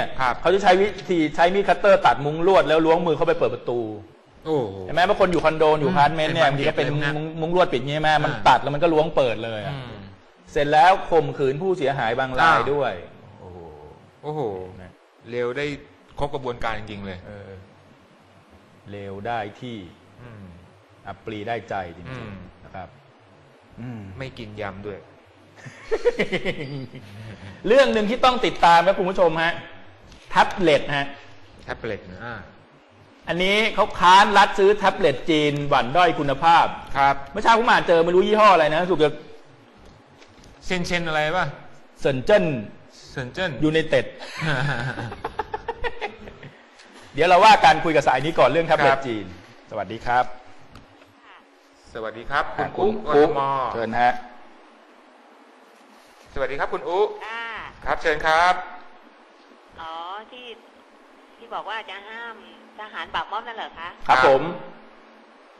เนี่ยครับเขาจะใช้วิธีใช้มีดคัตเตอร์ตัดมุ้งลวดแล้วล้วงมือเข้าไปเปิดประตูโอ้โหเห็นไหมบางคนอยู่คอนโดอยู่พาร์ทเมนต์เนี่ยเป็นบางทีก็เป็นบานเกล็ดเลยนะมุ้งมุ้งลวดปิดอย่างงี้ใช่ไหมมันอ่าตัดแล้วมันก็ล้วงเปิดเลยอะอืมเสร็จแล้วข่มขืนผู้เสียหายบางรายอ้าวด้วยโอ้โหโอ้โหนะเร็วได้ครบกระบวนการจริงๆเลยเออเลวได้ที่อืมอับปรีได้ใจจอืริงมๆนะครับอืมไม่กินยำด้วย เรื่องหนึ่งที่ต้องติดตามครับคุณผู้ชมฮะ แท็บเล็ตฮะแท็บเล็ตนะอ่าอันนี้เขาค้านรัดซื้อแท็บเล็ตจีนหวั่นด้อยคุณภาพ ครับเมื่อเช้าผมอ่านเจอไม่รู้ยี่ห้ออะไรนะสุกจะเชนเชนอะไรป่ะเซินเจิ้นเซนเจิ้นยูไนเต็ดเดี๋ยวเราว่าการคุยกับสายนี้ก่อนเรื่องแท็บเล็ครัตบจีน สวัสดีครับ สวัสดีครับ คุณอะอุ๊กคุกณทมเชิญฮะ สวัสดีครับคุณอุ๊ค่ะครับ เชิญครับอ๋อ ที่ที่บอกว่าจะห้ามทหารปราบม็อบนั่นเหรอคะครับผม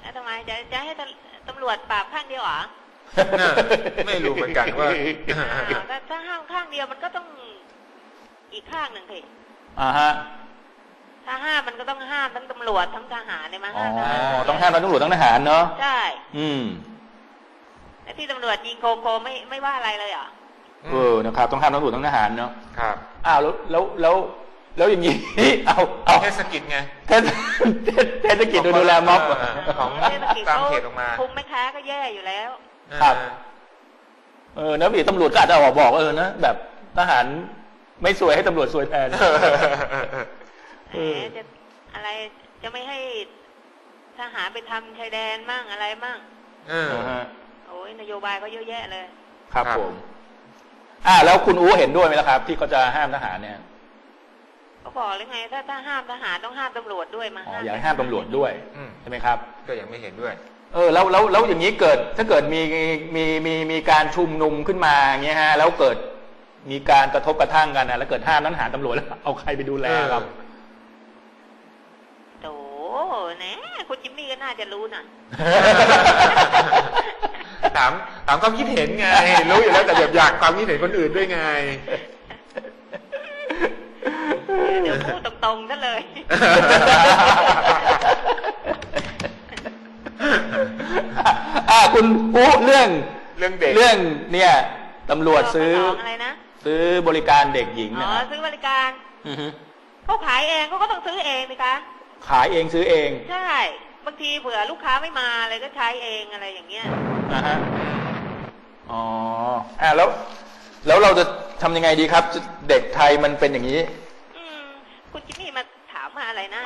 แล้วทำไมจะจะให้ตำตำรวจปราบข้างเดียวเหรอน่ะไม่รู้เหมือนกันว่าอ้าวถ้าถ้าห้ามข้างเดียวมันก็ต้องอีกข้างหนึ่งสิอ่าฮะถ้าห้ามมันก็ต้องห้ามทั้งตำรวจทั้งทหารเลยมาอ๋อห้ามทหารต้องห้ามทั้งตำรวจทั้งทหารเนาะใช่อืมแล้วที่ตำรวจยิงโคมโคมไม่ไม่ว่าอะไรเลยเหรอเออนะครับ ต้องห้ามทั้งตำรวจทั้งทหารเนาะครับอ้าวแล้วแล้วแล้ว แล้วอย่างนี้เอาเอาเทศกิจไงเทศเทศกิจดูแลม็อบเออของเทศกิจตามเขาเขตออกมาคุมแม่ค้าก็แย่อยู่แล้ว ครับ เออนะพี่ตำรวจก็อาจจะบอกบอกเออนะแบบทหารไม่สวยให้ตำรวจสวยแทนเออเออแหมจะอะไรจะไม่ให้ทหารไปทำชายแดนมั่งอะไรมั่งเออนะฮะโอ้ยนโยบายเขาเยอะแยะเลย ครับครับผม อ่า แล้วคุณอู๋เห็นด้วยไหมล่ะครับ ที่เขาจะห้ามทหารเนี่ย เขาบอกเลยไง ถ้าถ้าห้ามทหารต้องห้ามตำรวจด้วยมาอ๋ออยากให้ห้ามตำรวจด้วยอืม ใช่ไหมครับ ก็ยังไม่เห็นด้วย เออแล้วแล้วแล้วอย่างนี้เกิดถ้าเกิดมีมีมีมีการชุมนุมขึ้นมาอย่างเงี้ยฮะแล้วเกิดมีการกระทบกระทั่งกันนะแล้วเกิดห้ามนั้นหารตำรวจแล้วเอาใครไปดูแลครับ โถแหนะคุณจิมมี่ก็น่าจะรู้น่ะ ถามถามความคิดเห็นไง รู้อยู่แล้วแต่แบบอยากความคิดเห็นคนอื่นด้วยไง เดี๋ยวพูดตรงๆซะเลย อ่าคุณอู๋เรื่องเรื่องเด็ก เรื่องเนี่ยตำรวจซื้อสองอะไรนะ ซื้อบริการเด็กหญิงอ๋นะอครับซื้อบริการอฮึเขาขายเองเขาก็ต้องซื้อเองสิคะ ขายเองซื้อเองใช่ บางทีเผื่อลูกค้าไม่มาอะไรก็ใช้เองอะไรอย่างเงี้ย นะฮะอ๋ออ่าแล้ว แล้วเราจะทำยังไงดีครับเด็กไทยมันเป็นอย่างนี้อืม คุณจิมมี่มาถามมาอะไรนะ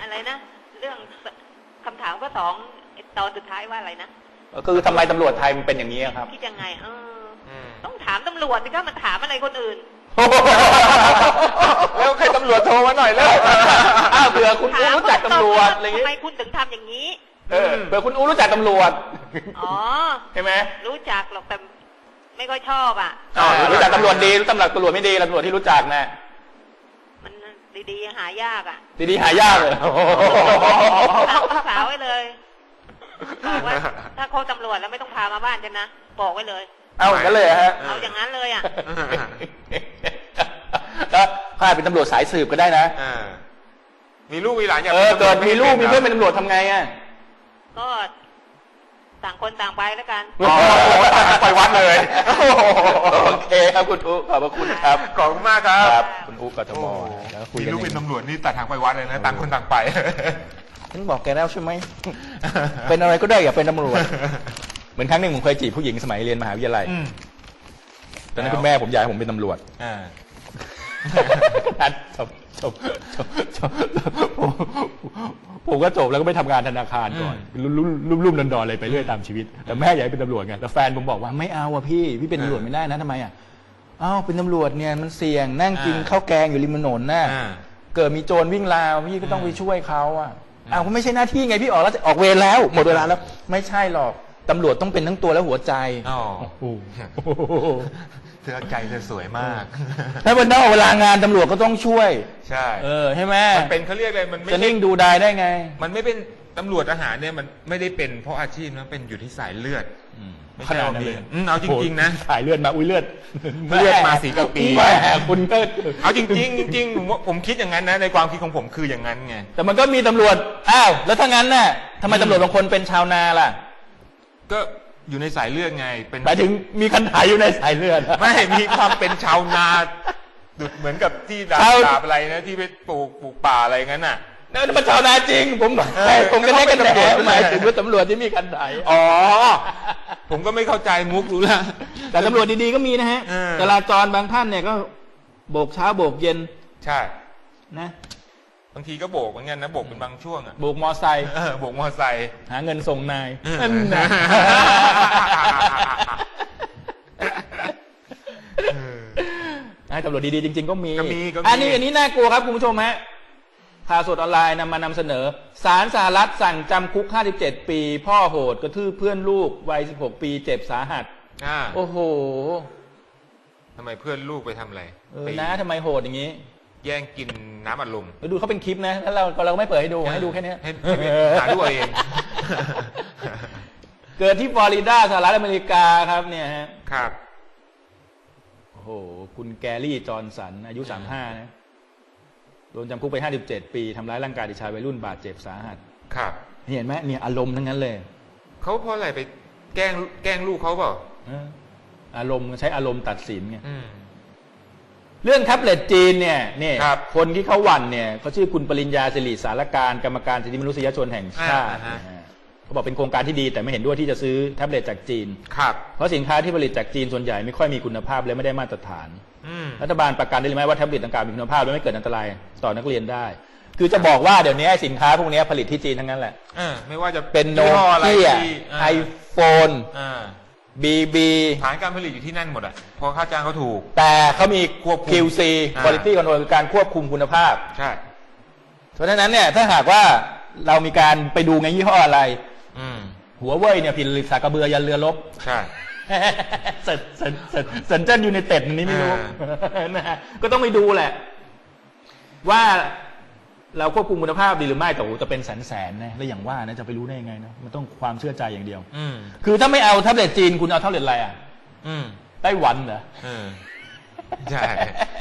อะไรนะ เรื่องคำถามก็สองตอนสุดท้ายว่าอะไรนะคือทำไมตำรวจไทยมันเป็นอย่างนี้ครับคิดยังไง เอออืมต้องถามตำรวจสิคะมันถามอะไรคนอื่นแล้วใครตำรวจโทรมาหน่อยแล้วอ้าวเผื่อคุณถาอู๋มรู้จักตำรวจอะไรอย่างทำงี้ไมคุณถึงทำอย่างนี้ เออเผื่อคุณอู๋รู้จักตำรวจ อ๋อใช่ไหมรู้จักหรอกแต่ไม่ค่อยชอบอะอ๋อรู้จักตำรวจดีรู้ตำรวจตำรวจไม่ดีตำรวจที่รู้จักนะมัน ดีๆหายากอะดีๆหายากเลยถามลูกสาวไว้เลยบอกว่าถ้าโคตำรวจแล้วไม่ต้องพามาบ้านฉันนะบอกไว้เลย เอางั้นเลยเหรอฮะเอาอย่างนั้นเลยอะแล้วข้าเป็นตำรวจสายสืบก็ได้นะอ่ามีลูกมีหลานอยากเออป็นตำรวจเกิดมีลูกมีเพื่อนเป็นตำรวจทำไงอะก็ต่าง คนต่างไปแล้วกันอ๋อไปวัดเลยโอเคครับคุณอุ๊ขอบพระคุณครับขอบคุณมากครับครับคุณอุ๊กทโอ้มโหแล้วคุยมีกันลูกเป็นอย่างนี้ตำรวจนี่ตัดทางไปวัดเลยนะต่างคนต่างไปฉันบอกแกแล้วใช่ไหมเป็นอะไรก็ได้อย่าเป็นตำรวจเหมือนครั้งหนึ่งผมเคยจีบผู้หญิงสมัยเรียนมหาวิทยาลัยอืมตอนนั้นคุณแม่ผมอยากให้ผมเป็นตำรวจอ่านัดจบจบจบจบ ผมผมก็จบแล้วก็ไปทำงานธนาคารก่อนรุ่มรุ่มรุ่มดอนๆเลยไปเรื่อยตามชีวิต แต่แม่อยากให้เป็นตำรวจไงแต่แฟนผมบอกว่าไม่เอาอะพี่พี่เป็นตำรวจไม่ได้นะทำไมอะอ้าวเป็นตำรวจเนี่ยมันเสี่ยงนั่งกินอ่าข้าวแกงอยู่ริมถนนน่ะอ่าเกิดมีโจรวิ่งราวพี่ก็ต้องอืมไปช่วยเขาอะอืมอ้าวก็ไม่ใช่หน้าที่ไงพี่ออกแล้วออกเวรแล้ว หมดเวลาแล้ว ไม่ใช่หรอกตำรวจต้องเป็นทั้งตัวและหัวใจ อ๋อ โอ้โห เธอใจเธอสวยมาก ถ้าวันนอกเวลางานตำรวจก็ต้องช่วย ใช่ เออใช่ไหมมันเป็นเขาเรียกอะไรมันไม่จะใช่นิ่งดูได้ได้ไง มันไม่เป็นตำรวจทหารเนี่ยมันไม่ได้เป็นเพราะอาชีพนะเป็นอยู่ที่สายเลือดไม่ขใช่นาดว่านั้นมีเลย อืมเอาจริง ๆ นะ ถ่ายเลือดมาอุ้ยเลือดเลือดมาสีกะปี แหมคุณก็เอาจริงๆจริงๆผมว่าผมคิดอย่างนั้นนะในความคิดของผมคืออย่างนั้นไงแต่มันก็มีตำรวจ อ้าว แล้วถ้างั้นน่ะทำไมอืมตำรวจบางคนเป็นชาวนาล่ะ ก็ อยู่ในสายเลือดไง เป็นหมายถึงมีคันไถอยู่ในสายเลือด ไม่มีความเป็นชาวนาดุดเหมือนกับที่ดาบชาวดาบอะไรนะที่ไปปลูกปลูกป่าอะไรงั้นน่ะนั่นมันชาวนาจริง ผมเออผมก็ได้กันก็แหเป็นตำรวจหมายถึงว่าตำรวจที่มีคันไถอ๋อ ผมก็ไม่เข้าใจมุกรู้ละแต่ตำรวจดีๆก็มีนะฮะเออจราจรบางท่านเนี่ยก็โบกเช้าโบกเย็น ใช่ นะ บางทีก็โบกเหมือนกันนะโบกเป็นบางช่วงอะโบกมอไซค์เออโบกมอไซค์ หาเงินส่งนายเออนั่นนะเออให้ตำรวจดีๆจริงๆก็มีก็มีก็มี อันนี้อันนี้น่ากลัวครับคุณผู้ชมฮะข่าวสดออนไลน์นำมานำเสนอศาลสหรัฐสั่งจำคุก 57 ปี พ่อโหดกระทืบเพื่อนลูกวัย 16 ปีเจ็บสาหัสอ่าโอ้โหทำไมเพื่อนลูกไปทำอะไรเออไปนะทำไมโหดอย่างนี้ แย่งกินน้ำอัดลมไปดูเขาเป็นคลิปนะแล้วเราเราก็ไม่เปิดให้ดูให้ดูแค่เนี้ยให้ให้ไปหาดูเอาเอง เกิดที่ฟลอริดาสหรัฐอเมริกาครับเนี่ยฮะครับ โอ้โหคุณแกรี่จอห์นสัน อายุ 35 นะ โดนจำคุกไป 57 ปีทำร้ายร่างกายเด็กชายวัยรุ่นบาดเจ็บสาหัส ครับ เห็นไหมเนี่ยอารมณ์ทั้งนั้นเลย เขาเพราะอะไรไปแกล้งแกล้งลูกเขาเปล่าเอออารมณ์ใช้อารมณ์ตัดสินไง อืม เรื่องแท็บเล็ตจีนเนี่ยเนี่ยครับคนที่เขาหวั่นเนี่ยเขาชื่อคุณปริญญาสิริสารการกรรมการสิทธิมนุษยชนแห่งชาติอ่าฮะนะฮะเขาบอกเป็นโครงการที่ดีแต่ไม่เห็นด้วยที่จะซื้อแท็บเล็ตจากจีน ครับ เพราะสินค้าที่ผลิตจากจีนส่วนใหญ่ไม่ค่อยมีคุณภาพและไม่ได้มาตรฐาน อืม รัฐบาลประกันได้หรือไม่ว่าแท็บเล็ตดังกล่าวมีคุณภาพและไม่เกิดอันตรายต่อนักเรียนได้ คือจะบอกว่าเดี๋ยวนี้ไอ้สินค้าพวกนี้ผลิตที่จีนทั้งนั้นแหละ เออไม่ว่าจะเป็นโนยี่ห้ออะไรเกียที่ไออ่าโฟน อ่า บีบีฐานการผลิตอยู่ที่นั่นหมดอะเพอค่าจ้างเขาถูก แต่เขามี ควบคุม QC อ่า Quality Control คือการควบคุมคุณภาพ ใช่ เพราะฉะนั้นเนี่ยถ้าหากว่าเรามีการไปดูไงยี่ห้ออะไร อืม หัวเว่ยเนี่ยผลิตสากกระเบือยันเรือรบ ใช่เสร็จเสร็จเสร็จเสร็จเจิ้นยูในเต็ดนี้ไม่รู้นะฮะก็ต้องไปดูแหละ ว่า เราควบคุมคุณภาพดีหรือไม่แต่โอ้โหจะเป็นแสนแสนๆนะแล้วอย่างว่านะจะไปรู้ได้ยังไงนะมันต้องความเชื่อใจอย่างเดียว อืมคือถ้าไม่เอาแท็บเล็ตจีนคุณเอาแท็บเล็ตอะไรอะอืมไต้หวันเหรอเออใช่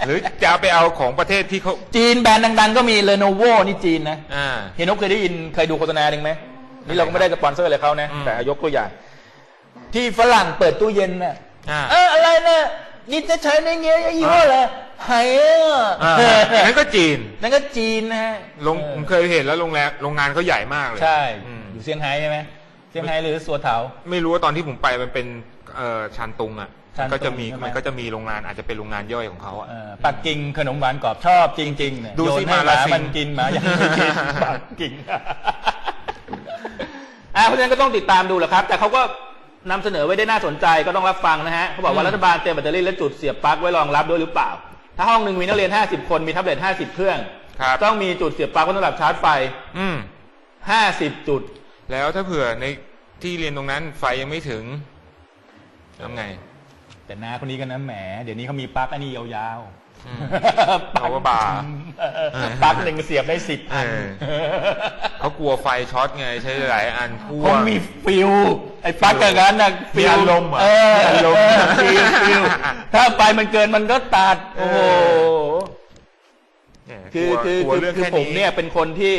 หรือจะเอาไปเอาของประเทศที่เขาจีนแบรนด์ดังๆ ก็มีเลโนโวนี่จีนนะอ่าเฮนกเคยได้ยินเคยดูโฆษณาหนึ่งไหมนี่เราก็ไม่ได้สปอนเซอร์อะไรเขานะอืมแต่ยกตัวอย่าง ที่ฝรั่งเปิดตู้เย็นน่ะอ่าเอออะไรเนี่ยนี่จะใช้ในเงี้ยยี่ห้ออะไร ไฮเอออ่านั่นก็จีนนั่นก็จีนนะฮะลงออผมเคยเห็นแล้วโรงแรมโรงงานเขาใหญ่มากเลยใช่อืมอยู่เซี่ยงไฮ้ใช่ไหมเซี่ยงไฮ้หรือสัวเถา ไม่รู้ว่าตอนที่ผมไปมันเป็นเอ่อชานตุงอะชานตุงมันก็จะมีใช่ไหม มันก็จะมีโรงงานอาจจะเป็นโรงงานย่อยของเขาอะ เออปักกิ่งขนมหวานกรอบชอบจริงๆเนี่ยดูสิโยนให้หมาลามาซิงมันกินหมายังไม่กินปักกิ่ง อ่าเพราะฉะนั้นก็ต้องติดตามดูแหละครับ แต่เขาก็นำเสนอไว้ได้น่าสนใจก็ต้องรับฟังนะฮะเขาบอกว่ารัฐบาลเตรียมแบตเตอรี่และจุดเสียบปลั๊กไว้รองรับด้วยหรือเปล่า ถ้าห้องหนึ่งมีนักเรียน50คนมีแท็บเล็ต50เครื่อง ครับต้องมีจุดเสียบปลั๊กไว้สำหรับชาร์จไฟอืม50จุด แล้วถ้าเผื่อในที่เรียนตรงนั้นไฟยังไม่ถึงทำไง แต่น้าคนนี้กันนะแหม เดี๋ยวนี้เขามีปลั๊กอันนี้ยาว อืมๆ power bar เออปลั๊กหนึ่งเสียบได้สิบอันเออเขากลัวไฟช็อตไงใช้หลายอันพ่วผมงมีฟิลไอ้ปลั๊กอย่างนั้นนะมีฟิลอารมณ์เหรอเออมีอารมณ์เฟิลฟิลถ้าไฟมันเกินมันก็ตัด โอ้โหเนี่ยคือกลัวคือกลัวคือเรื่องคือแค่ผมเนี่ยเป็นคนที่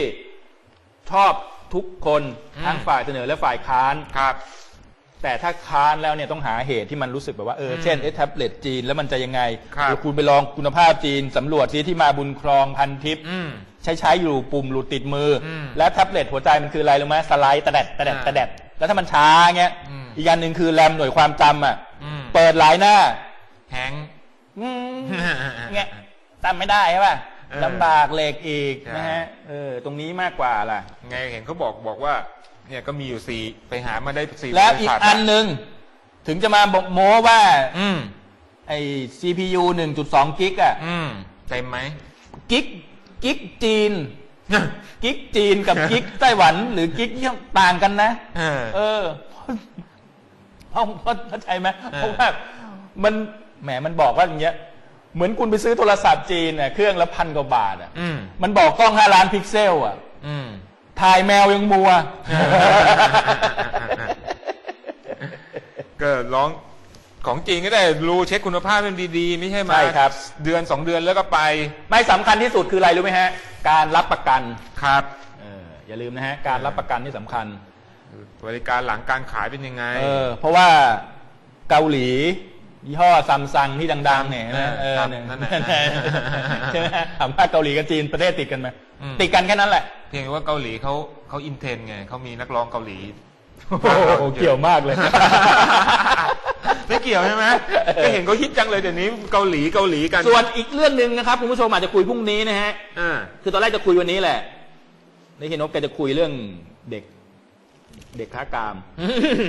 ชอบทุกคนอืมทั้งฝ่ายเสนอและฝ่ายค้านครับ แต่ถ้าค้านแล้วเนี่ยต้องหาเหตุที่มันรู้สึกแบบว่าเอออืมเช่นเอแท็บเล็ตจีนแล้วมันจะยังไงครับ เดี๋ยวคุณไปลองคุณภาพจีนสำรวจซิที่มาบุญครองพันทิป อืม ใช้ใช้อยู่ปุ่มหลุดติดมืออมแล้วแท็บเล็ตหัวใจมันคืออะไรรู้ไหมสไลด์ตะแดดตะแดดอ่าตะแดดแล้วถ้ามันช้าเงี้ยอืม อีกอันหนึ่งคือแรมหน่วยความจำอะ อืมเปิดหลายหน้าแฮงค์ อืมเงี้ยจำไม่ได้ใช่ป่ะเออลำบากเหล็กอีกใช่ นะฮะเออตรงนี้มากกว่าล่ะ ไงเห็นเขาบอกบอกว่า เนี่ยก็มีอยู่สี่ไปหามาได้สี่แล้วบริอีกษัทอันหนึ่งถึงจะมาบอกโม้ว่า อืมไอ้ CPU 1.2 กิกอะอืมเต็มไหมกิกกิกจีนกิกจีนกับกิกไต้หวัน หรือกิกที่ต่างกันนะเออเออเพราะเพราะเข้าใจไหมเออเพราะว่ามันแหมมันบอกว่าอย่างเงี้ย เหมือนคุณไปซื้อโทรศัพท์จีนน่ะเครื่องละพันกว่าบาทอะอืมมันบอกกล้องห้าล้านพิกเซล อะอืม ถ่ายแมวยังมัว ก็ร้องของจริงก็ได้รู้เช็คคุณภาพมันดีๆ ไม่ใช่มาใช่ครับ เดือนสองเดือนแล้วก็ไป ไม่สำคัญที่สุดคืออะไรรู้ไหมฮะ การรับประกันครับ เอออย่าลืมนะฮะ การรับประกันที่สำคัญ บริการหลังการขายเป็นยังไง เออเพราะว่าเกาหลี ยี่ห้อซัมซุงที่ดังๆเนี่ยนะเออครับเนี่ยนั่นแหละใช่ไหมฮะถามว่าเกาหลีกับจีนประเทศติดกันไหมอืมติดกันแค่นั้นแหละ เพียงแต่ว่าเกาหลีเขาเขาอินเทนไงเขามีนักร้องเกาหลีโอ้โหเกี่ยวมากเลย ไม่เกี่ยวใช่ไหมก็เห็นเขาฮิตจังเลยเดี๋ยวนี้เกาหลีเกาหลีกัน ส่วนอีกเรื่องหนึ่งนะครับคุณผู้ชมอาจจะคุยพรุ่งนี้นะฮะอ่าคือตอนแรกจะคุยวันนี้แหละนี่เห็นนกแกจะคุยเรื่องเด็ก เด็กค้ากาม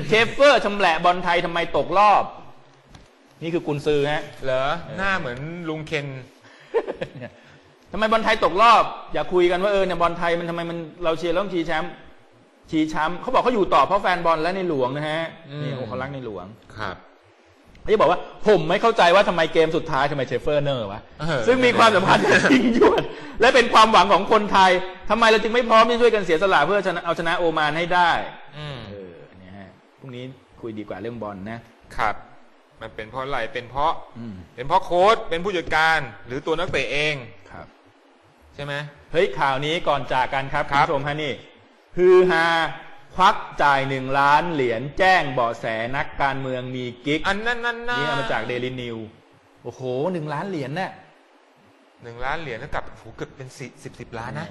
เคฟเฟอร์ชำแหละบอลไทยทำไมตกรอบ นี่คือกุนซือฮะเหรอหน้าเหมือนลุงเคนทำไมบอลไทยตกรอบ อย่าคุยกันว่าเออเนี่ยบอลไทยมันทำไมมันเราเชียร์แล้วต้องชีแชมป์ชีแชมป์เขาบอกเขาอยู่ต่อเพราะแฟนบอลและในหลวงนะฮะนี่โอ้เขารักในหลวงครับเขาจะบอกว่าผมไม่เข้าใจว่าทำไมเกมสุดท้ายทำไมเชฟเฟอร์เนอร์วะเออซึ่งมีความสัมพันธ์กับจริงยวด และเป็นความหวังของคนไทยทำไมเราจึงไม่พร้อมที่จะช่วยกันเสียสละเพื่อชนะเอาชนะโอมานให้ได้ อืมเออเนี่ยฮะพรุ่งนี้คุยดีกว่าเรื่องบอลนะครับ มันเป็นเพราะอะไรเป็นเพราะอืมเป็นเพราะโค้ชเป็นผู้จัดการ หรือตัวนักเตะเองครับ ใช่ไหมเฮ้ยข่าวนี้ก่อนจากกันครับคคุรัณบผู้ชมฮะนี่ฮือฮาควักจ่ายหนึ่งล้านเหรียญแจ้งเบาะแสนักการเมืองมีกิ๊กอันนั้นนั่นน่ะนี่เอามาจากเดลินิวโอ้โหหนึ่งล้านเหรียญน่ะหนึ่งล้านเหรียญเท่ากับโอ้โหเกือบเป็นสิสิบสิบล้านนะ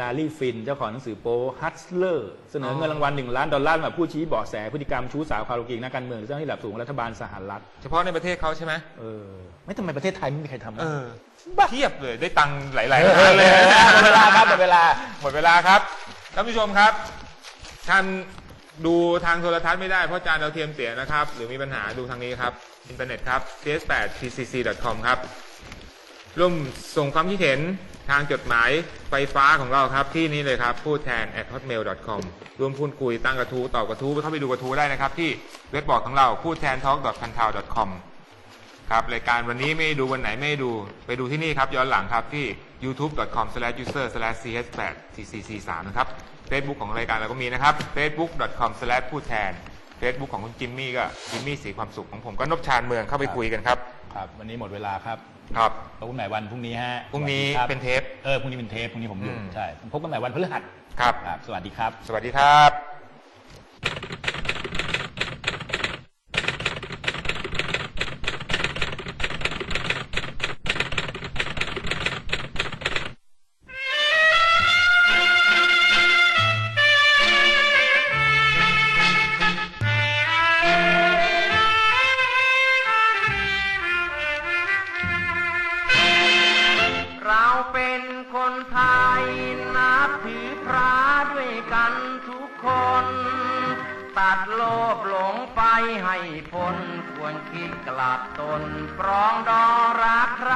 ลารีฟิน เจ้าของหนังสือโป๊ฮัตเลอร์เสนอเงินรางวัลหนึ่งล้านดอลลาร์มาผู้ชี้เบาะแสพฤติกรรมชู้สาวคาร์โลกิงนักการเมืองหรือเจ้าหน้าที่ระดับสูงของรัฐบาลสหรัฐเฉพาะในประเทศเขาใช่ไหมเออไม่ทำไมประเทศไทยไม่มีใครทำเออเทียบเลยได้ตังค์หลายๆเล้านเลยหมดเวลาครับหมดเวลาหมดเวลาครับท่านผู้ชมครับท่านดูทางโทรทัศน์ไม่ได้เพราะจานดาเทียมเสียนะครับ หรือมีปัญหาดูทางนี้ครับ อินเทอร์เน็ตครับ cs8tcc.com ครับ ร่วมส่งความคิดเห็นทางจดหมายไฟฟ้าของเราครับ ที่นี้เลยครับพูดแทน at hotmail.com ร่วมพูดคุยตั้งกระทู้ตอบกระทู้เข้าไปดูกระทู้ได้นะครับ ที่เว็บบอร์ดของเราพูดแทน talk c a n t a l com ครับรายการวันนี้ไม่ดูวันไหนไม่ดู ไปดูที่นี่ครับ ย้อนหลังครับที่ youtube.com/user/cs8tcc3 นะครับ Facebook ของรายการเราก็มีนะครับ facebook.com/ พูดแทน Facebook ของคุณจิมมี่ก็จิมมี่สีความสุขของผมก็นบชานเมืองเข้าไปคุยกันครับ ครับ วันนี้หมดเวลาครับครับพบกันใหม่วันพรุ่งนี้ฮะพรุ่งนี้สวัสดีคบเป็นเทป เออพรุ่งนี้เป็นเทปพรุ่งนี้ผมอยู่อืม ใช่พบกันใหม่วันพฤหัสครับ ครับ สวัสดีครับ สวัสดีครับ ให้พ้นควรคิดกลับตนปรองดองรักใคร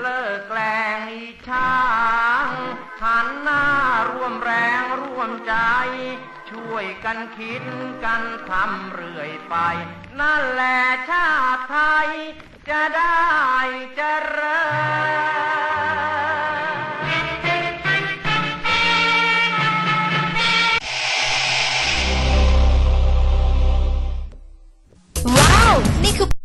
เลิกแกล้งอิจฉางหันหน้าร่วมแรงร่วมใจ ช่วยกันคิดกันทำเรื่อยไป นั่นแหละชาติไทย จะได้จะเริญ